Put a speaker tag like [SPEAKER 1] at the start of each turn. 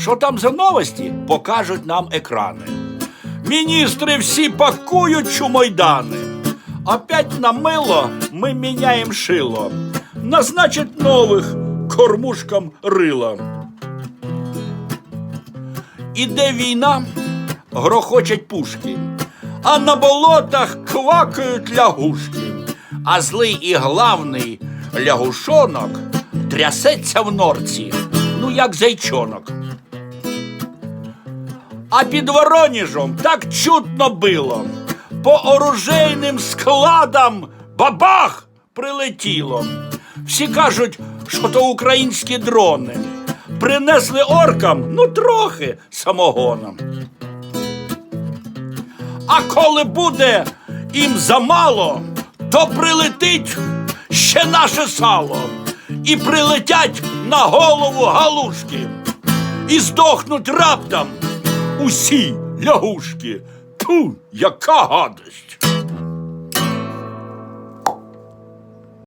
[SPEAKER 1] Що там за новості, покажуть нам екрани. Міністри всі пакують чумойдани. Опять на мило ми міняємо шило. Назначить нових кормушкам рила. Іде війна, грохочуть пушки, а на болотах квакають лягушки, а злий і главний лягушонок трясеться в норці, ну як зайчонок. А під Воронежем так чутно било. По оружейним складам бабах прилетіло. Всі кажуть, що то українські дрони. Принесли оркам, ну трохи самогоном. А коли буде їм замало, то прилетить ще наше сало. І прилетять на голову галушки. І здохнуть раптом усі лягушки. Ту, яка гадость!